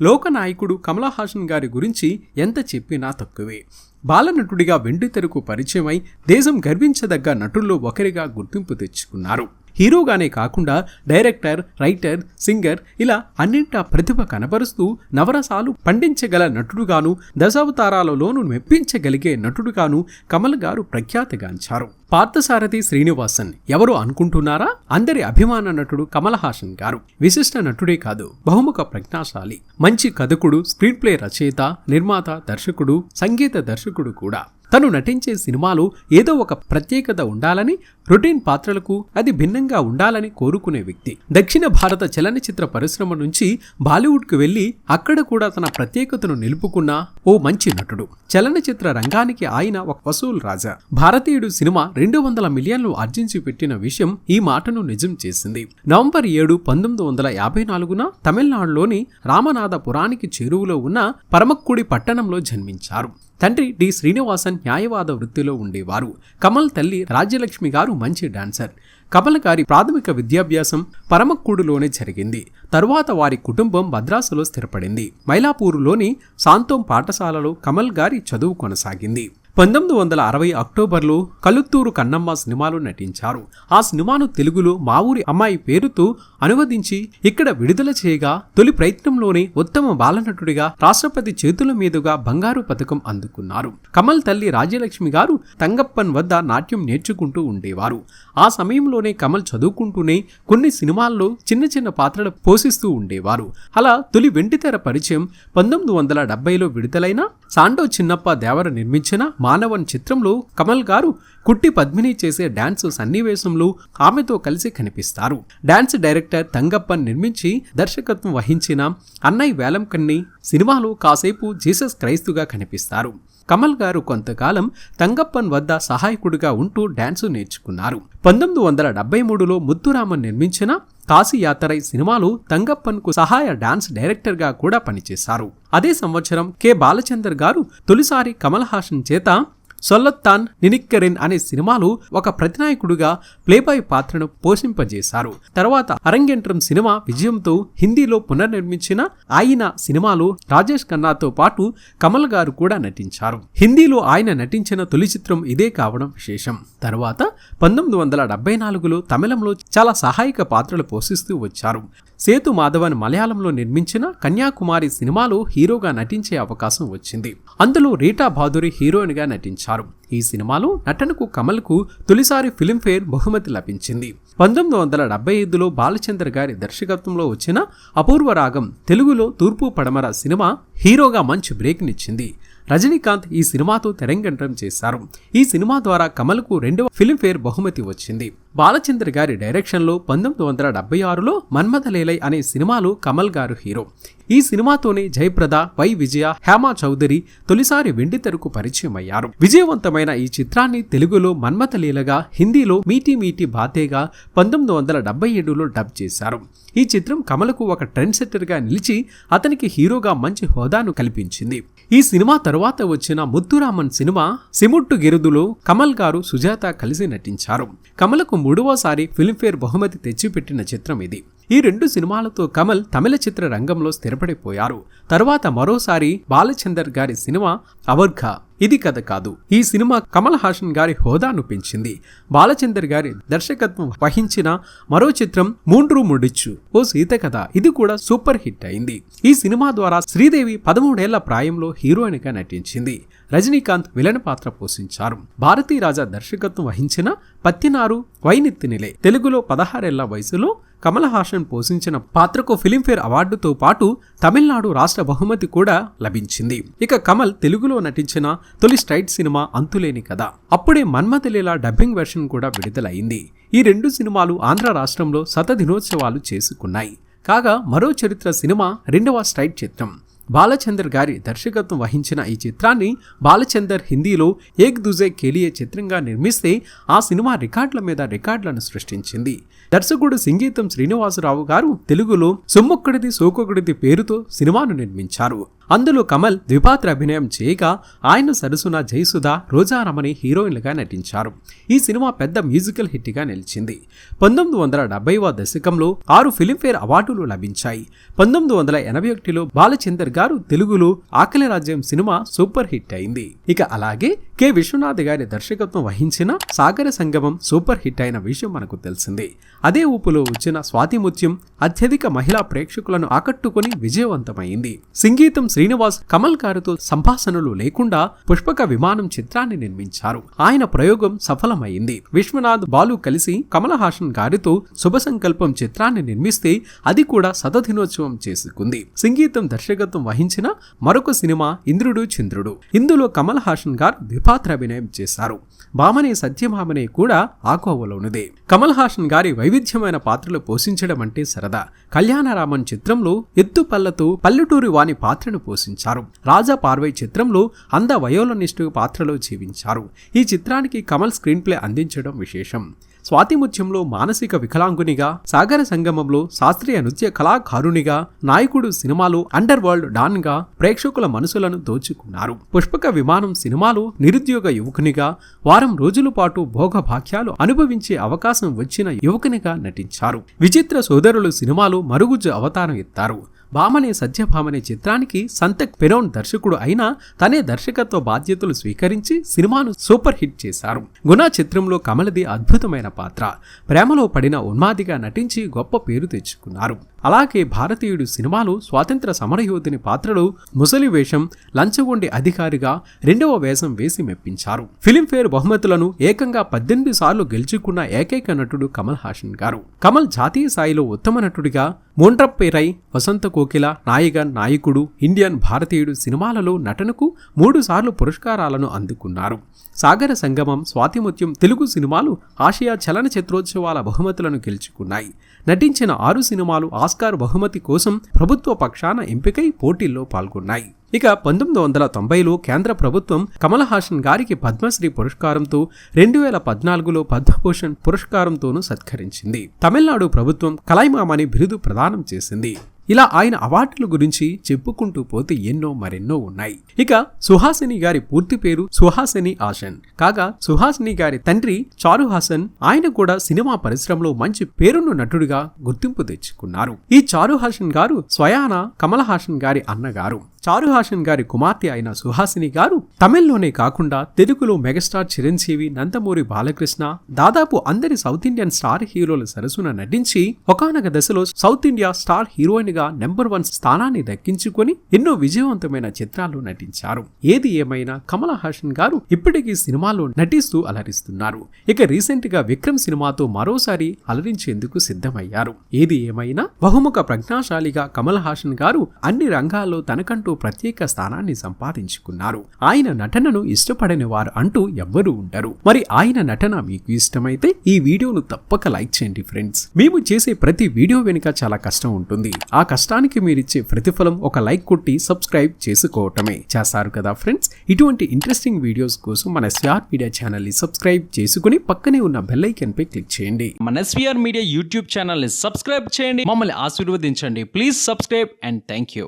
లోకనాయకుడు కమలహాసన్ గారి గురించి ఎంత చెప్పినా తక్కువే. బాలనటుడిగా వెండి తెరకు పరిచయమై దేశం గర్వించదగ్గ నటుల్లో ఒకరిగా గుర్తింపు తెచ్చుకున్నారు. హీరోగానే కాకుండా డైరెక్టర్ రైటర్ సింగర్ ఇలా అన్నింటా ప్రతిభ కనబరుస్తూ నవరసాలు పండించగల నటుడుగాను దశావతారాలలోనూ మెప్పించగలిగే నటుడుగాను కమల్ గారు ప్రఖ్యాతిగాంచారు. పార్థసారథి శ్రీనివాసన్ ఎవరు అనుకుంటున్నారా? అందరి అభిమాన నటుడు కమల్ హాసన్ గారు. విశిష్ట నటుడే కాదు బహుముఖ ప్రజ్ఞాశాలి. మంచి కథకుడు స్క్రీన్ ప్లే రచయిత నిర్మాత దర్శకుడు సంగీత దర్శకుడు కూడా. తను నటించే సినిమాలో ఏదో ఒక ప్రత్యేకత ఉండాలని రొటీన్ పాత్రలకు అది భిన్నంగా ఉండాలని కోరుకునే వ్యక్తి. దక్షిణ భారత చలనచిత్ర పరిశ్రమ నుంచి బాలీవుడ్కు వెళ్ళి అక్కడ కూడా తన ప్రత్యేకతను నిలుపుకున్న ఓ మంచి నటుడు. చలనచిత్ర రంగానికి ఆయన ఒక వసూల్ రాజా. భారతీయుడు సినిమా రెండు వందల మిలియన్లు ఆర్జించి పెట్టిన విషయం ఈ మాటను నిజం చేసింది. నవంబర్ ఏడు పంతొమ్మిది వందల యాభై నాలుగున తమిళనాడులోని రామనాథపురానికి చేరువలో ఉన్న పరమక్కుడి పట్టణంలో జన్మించారు. తండ్రి డి. శ్రీనివాసన్ న్యాయవాద వృత్తిలో ఉండేవారు. కమల్ తల్లి రాజ్యలక్ష్మి గారు మంచి డాన్సర్. కమల్ గారి ప్రాథమిక విద్యాభ్యాసం పరమక్కుడులోనే జరిగింది. తరువాత వారి కుటుంబం మద్రాసులో స్థిరపడింది. మైలాపూరులోని శాంతం పాఠశాలలో కమల్ గారి చదువు కొనసాగింది. పంతొమ్మిది వందల అరవై అక్టోబర్లో కలుత్తూరు కన్నమ్మ సినిమాలో నటించారు. ఆ సినిమాను తెలుగులో మా ఊరి అమ్మాయి పేరుతో అనువదించి ఇక్కడ విడుదల చేయగా తొలి ప్రయత్నంలోనే ఉత్తమ బాలనటుడిగా రాష్ట్రపతి చేతుల మీదుగా బంగారు పథకం అందుకున్నారు. కమల్ తల్లి రాజ్యలక్ష్మి గారు తంగప్పన్ వద్ద నాట్యం నేర్చుకుంటూ ఉండేవారు. ఆ సమయంలోనే కమల్ చదువుకుంటూనే కొన్ని సినిమాల్లో చిన్న చిన్న పాత్రలు పోషిస్తూ ఉండేవారు. అలా తొలి వెంటితెర పరిచయం పంతొమ్మిది వందల డెబ్బైలో విడుదలైన సాండో చిన్నప్ప దేవర నిర్మించిన మానవన్ చిత్రంలో కమల్ గారు కుట్టి పద్మిని చేసే డాన్స్ సన్నివేశంలో ఆమెతో కలిసి కనిపిస్తారు. డాన్స్ డైరెక్టర్ తంగప్పన్ నిర్మించి దర్శకత్వం వహించిన అన్నయ్య వేలంకన్ని సినిమాలో కాసేపు జీసస్ క్రైస్తుగా కనిపిస్తారు. కమల్ గారు కొంతకాలం తంగప్పన్ వద్ద సహాయకుడిగా ఉంటూ డ్యాన్సు నేర్చుకున్నారు. పంతొమ్మిది వందల డెబ్బై మూడులో ముత్తురామన్ నిర్మించిన కాశీయాత్రై సినిమాలో తంగప్పన్కు సహాయ డాన్స్ డైరెక్టర్గా కూడా పనిచేశారు. అదే సంవత్సరం కె బాలచందర్ గారు తొలిసారి కమల్ హాసన్ చేత సొల్లత్తాన్ నినిక్కరెన్ అనే సినిమాలు ఒక ప్రతినాయకుడుగా ప్లేబాయ్ పాత్రను పోషింపజేశారు. తర్వాత అరంగేంట్రం సినిమా విజయంతో హిందీలో పునర్నిర్మించిన ఆయన సినిమాలో రాజేష్ ఖన్నాతో పాటు కమల్ గారు కూడా నటించారు. హిందీలో ఆయన నటించిన తొలి చిత్రం ఇదే కావడం విశేషం. తర్వాత పంతొమ్మిది వందల డెబ్బై నాలుగులో తమిళంలో చాలా సహాయక పాత్రలు పోషిస్తూ వచ్చారు. సేతు మాధవన్ మలయాళంలో నిర్మించిన కన్యాకుమారి సినిమాలో హీరోగా నటించే అవకాశం వచ్చింది. అందులో రీటా బాధురి హీరోయిన్గా నటించారు. ఈ సినిమాలో నటనకు కమల్కు తొలిసారి ఫిలింఫేర్ బహుమతి లభించింది. పంతొమ్మిది వందల డెబ్బై ఐదులో బాలచంద్ర గారి దర్శకత్వంలో వచ్చిన అపూర్వ రాగం తెలుగులో తూర్పు పడమర సినిమా హీరోగా మంచి బ్రేక్నిచ్చింది. రజనీకాంత్ ఈ సినిమాతో తెరంగంటం చేశారు. ఈ సినిమా ద్వారా కమల్కు రెండవ ఫిలింఫేర్ బహుమతి వచ్చింది. బాలచంద్ర గారి డైరెక్షన్లో పంతొమ్మిది వందల డెబ్బై ఆరులో మన్మథలేలై అనే సినిమాలో కమల్ గారు హీరో. ఈ సినిమాతోనే జయప్రద వై విజయ హేమా చౌదరి తొలిసారి వెండి తెరకు పరిచయం అయ్యారు విజయవంతమైన ఈ చిత్రాన్ని తెలుగులో మన్మథలీలగా హిందీలో మీటి మీటి బాతేగా పంతొమ్మిది వందల డెబ్బై ఏడులో డబ్ చేశారు. ఈ చిత్రం కమలకు ఒక ట్రెండ్ సెట్టర్గా నిలిచి అతనికి హీరోగా మంచి హోదాను కల్పించింది. ఈ సినిమా తరువాత వచ్చిన ముత్తురామన్ సినిమా సిముట్టు గిరుదులో కమల్ గారు సుజాత కలిసి నటించారు. కమలకు మూడవసారి ఫిల్మ్ఫేర్ బహుమతి తెచ్చిపెట్టిన చిత్రం ఇది. ఈ రెండు సినిమాలతో కమల్ తమిళ చిత్ర రంగంలో స్థిరపడిపోయారు. తరువాత మరోసారి బాలచందర్ గారి సినిమా అవర్ఘ. ఇది కథ కాదు. ఈ సినిమా కమల్ హాసన్ గారి హోదాను పెంచింది. బాలచందర్ గారి దర్శకత్వం వహించిన మరో చిత్రం మూండ్రు ముడిచ్చు. ఓ సీత కథ. ఇది కూడా సూపర్ హిట్ అయింది. ఈ సినిమా ద్వారా శ్రీదేవి పదమూడేళ్ళ ప్రాయంలో హీరోయిన్గా నటించింది. రజనీకాంత్ విలన్ పాత్ర పోషించారు. భారతీ రాజా దర్శకత్వం వహించిన పత్తినారు వైనెత్తినిలే తెలుగులో పదహారేళ్ళ వయసులో కమల్ హాసన్ పోషించిన పాత్రకు ఫిలింఫేర్ అవార్డుతో పాటు తమిళనాడు రాష్ట్ర బహుమతి కూడా లభించింది. ఇక కమల్ తెలుగులో నటించిన తొలి స్ట్రైట్ సినిమా అంతులేని కథ. అప్పుడే మన్మథలీల డబ్బింగ్ వెర్షన్ కూడా విడుదలైంది. ఈ రెండు సినిమాలు ఆంధ్ర రాష్ట్రంలో శత దినోత్సవాలు చేసుకున్నాయి. కాగా మరో చరిత్ర సినిమా రెండవ స్ట్రైట్ చిత్రం. బాలచందర్ గారి దర్శకత్వం వహించిన ఈ చిత్రాన్ని బాలచందర్ హిందీలో ఏక్ దుజే కేలియే చిత్రంగా నిర్మిస్తే ఆ సినిమా రికార్డుల మీద రికార్డులను సృష్టించింది. దర్శకుడు సంగీతం శ్రీనివాసరావు గారు తెలుగులో సొమ్మొక్కడిది సోకొకడిది పేరుతో సినిమాను నిర్మించారు. అందులో కమల్ ద్విపాత్ర అభినయం చేయగా ఆయన సరసున జయసుధ రోజారమణి హీరోయిన్లుగా నటించారు. ఈ సినిమా పెద్ద మ్యూజికల్ హిట్గా నిలిచింది. పంతొమ్మిది వందల డెబ్బైవ దశకంలో ఆరు ఫిలింఫేర్ అవార్డులు లభించాయి. పంతొమ్మిది వందల ఎనభై ఒకటిలో బాలచందర్ గారు తెలుగులో ఆకలి రాజ్యం సినిమా సూపర్ హిట్ అయింది. ఇక అలాగే కె. విశ్వనాథ్ గారి దర్శకత్వం వహించిన సాగర సంగమం సూపర్ హిట్ అయిన విషయం మనకు తెలిసిందే. అదే ఊపులో వచ్చిన స్వాతి ముత్యం అత్యధిక మహిళా ప్రేక్షకులను ఆకట్టుకుని విజయవంతమైంది. సంగీతం శ్రీనివాస్ కమల్ గారితో సంభాషణలు లేకుండా పుష్పక విమానం చిత్రాన్ని నిర్మించారు. ఆయన ప్రయోగం సఫలమైంది. విశ్వనాథ్ బాలు కలిసి కమల్ హాసన్ గారితో శుభ సంకల్పం చిత్రాన్ని నిర్మిస్తే అది కూడా శతదినోత్సవం చేసుకుంది. సంగీతం దర్శకత్వం వహించిన మరొక సినిమా ఇంద్రుడు చంద్రుడు. ఇందులో కమల్ హాసన్ గారు ద్విపాత్ర అభినయం చేశారు. భామనే సత్యభామనే కూడా ఆకోవలోనిదే. కమల్ హాసన్ గారి వైవిధ్యమైన పాత్రలు పోషించడం అంటే సరదా. కళ్యాణరామన్ చిత్రంలో ఎత్తుపల్లతో పల్లెటూరి వాని పాత్రను పోషించారు. రాజా పార్వై చిత్రంలో అంద వయోలనిష్ఠు పాత్రలో జీవించారు. ఈ చిత్రానికి కమల్ స్క్రీన్ ప్లే అందించడం విశేషం. స్వాతిముత్యంలో మానసిక వికలాంగునిగా సాగర సంగమంలో శాస్త్రీయ నృత్య కళాకారునిగా నాయకుడు సినిమాలో అండర్ వరల్డ్ డాన్గా ప్రేక్షకుల మనసులను దోచుకున్నారు. పుష్పక విమానం సినిమాలో నిరుద్యోగ యువకునిగా వారం రోజుల పాటు భోగభాగ్యాలు అనుభవించే అవకాశం వచ్చిన యువకునిగా నటించారు. విచిత్ర సోదరులు సినిమాలో మరుగుజ్జు అవతారం ఎత్తారు. భామనే సత్యభామనే చిత్రానికి సంతక్ పెరోన్ దర్శకుడు అయినా తనే దర్శకత్వ బాధ్యతలు స్వీకరించి సినిమాను సూపర్ హిట్ చేశారు. గుణ చిత్రంలో కమలది అద్భుతమైన పాత్ర. ప్రేమలో పడిన ఉన్మాదిగా నటించి గొప్ప పేరు తెచ్చుకున్నారు. అలాగే భారతీయుడు సినిమాలో స్వాతంత్ర సమరయోధుని పాత్రలో ముసలి వేషం లంచగొండి అధికారిగా రెండవ వేషం వేసి మెప్పించారు. ఫిలింఫేర్ బహుమతులను ఏకంగా పద్దెనిమిది సార్లు గెలుచుకున్న ఏకైక నటుడు కమల్ హాసన్ గారు. కమల్ జాతీయ స్థాయిలో ఉత్తమ నటుడిగా మోంట్రప్పేరై వసంత కోకిల నాయిగన్ నాయకుడు ఇండియన్ భారతీయుడు సినిమాలలో నటనకు మూడు సార్లు పురస్కారాలను అందుకున్నారు. సాగర సంగమం స్వాతిముత్యం తెలుగు సినిమాలు ఆసియా చలన చిత్రోత్సవాల బహుమతులను గెలుచుకున్నాయి. నటించిన ఆరు సినిమాలు ఆస్కార్ బహుమతి కోసం ప్రభుత్వ పక్షాన ఎంపికై పోటీల్లో పాల్గొన్నాయి. ఇక పంతొమ్మిది వందల తొంభైలో కేంద్ర ప్రభుత్వం కమల్ హాసన్ గారికి పద్మశ్రీ పురస్కారంతో రెండు వేల పద్నాలుగులో పద్మభూషణ్ పురస్కారంతోనూ సత్కరించింది. తమిళనాడు ప్రభుత్వం కలైమామని బిరుదు ప్రదానం చేసింది. ఇలా ఆయన అవార్డుల గురించి చెప్పుకుంటూ పోతే ఎన్నో మరెన్నో ఉన్నాయి. ఇక సుహాసిని గారి పూర్తి పేరు సుహాసిని ఆసన్ కాగా సుహాసిని గారి తండ్రి చారు హాసన్ ఆయన కూడా సినిమా పరిశ్రమలో మంచి పేరున్న నటుడిగా గుర్తింపు తెచ్చుకున్నారు. ఈ చారు హాసన్ గారు స్వయాన కమల్ హాసన్ గారి అన్నగారు. చారుహాషన్ గారి కుమార్తె అయిన సుహాసిని గారు తమిళ్ళోనే కాకుండా తెలుగులో మెగాస్టార్ చిరంజీవి నందమూరి బాలకృష్ణ దాదాపు అందరి సౌత్ ఇండియన్ స్టార్ హీరోల సరసున నటించి ఒకనొక దశలో సౌత్ ఇండియా స్టార్ హీరోయిన్గా నెంబర్ వన్ స్థానాన్ని దక్కించుకొని ఎన్నో విజయవంతమైన చిత్రాల్లో నటించారు. ఏది ఏమైనా కమల హాసన్ గారు ఇప్పటికీ సినిమాలో నటిస్తూ అలరిస్తున్నారు. ఇక రీసెంట్గా విక్రమ్ సినిమాతో మరోసారి అలరించేందుకు సిద్ధమయ్యారు. ఏది ఏమైనా బహుముఖ ప్రజ్ఞాశాలిగా కమల్ హాసన్ గారు అన్ని రంగాల్లో తనకంటూ ప్రత్యేక స్థానాన్ని సంపాదించుకున్నారు. ఆయన నటనను ఇష్టపడని వారు అంటూ ఎవ్వరూ ఉండరు. మరి ఆయన నటన మీకు ఇష్టమైతే ఈ వీడియోను తప్పక లైక్ చేయండి ఫ్రెండ్స్. మేము చేసే ప్రతి వీడియో వెనుక చాలా కష్టం ఉంటుంది. ఆ కష్టానికి మీరిచ్చే ప్రతిఫలం ఒక లైక్ కొట్టి సబ్స్క్రైబ్ చేసుకోవటమే చేస్తారు కదా ఫ్రెండ్స్. ఇటువంటి ఇంట్రెస్టింగ్ వీడియోస్ కోసం మన స్టార్ మీడియా ఛానల్ని సబ్స్క్రైబ్ చేసుకుని పక్కనే ఉన్న బెల్ ఐకన్ పై క్లిక్ చేయండి. మన ఎస్వీఆర్ మీడియా యూట్యూబ్ ఛానల్ని సబ్స్క్రైబ్ చేయండి. మమ్మల్ని ఆశీర్వదించండి. Please subscribe and thank you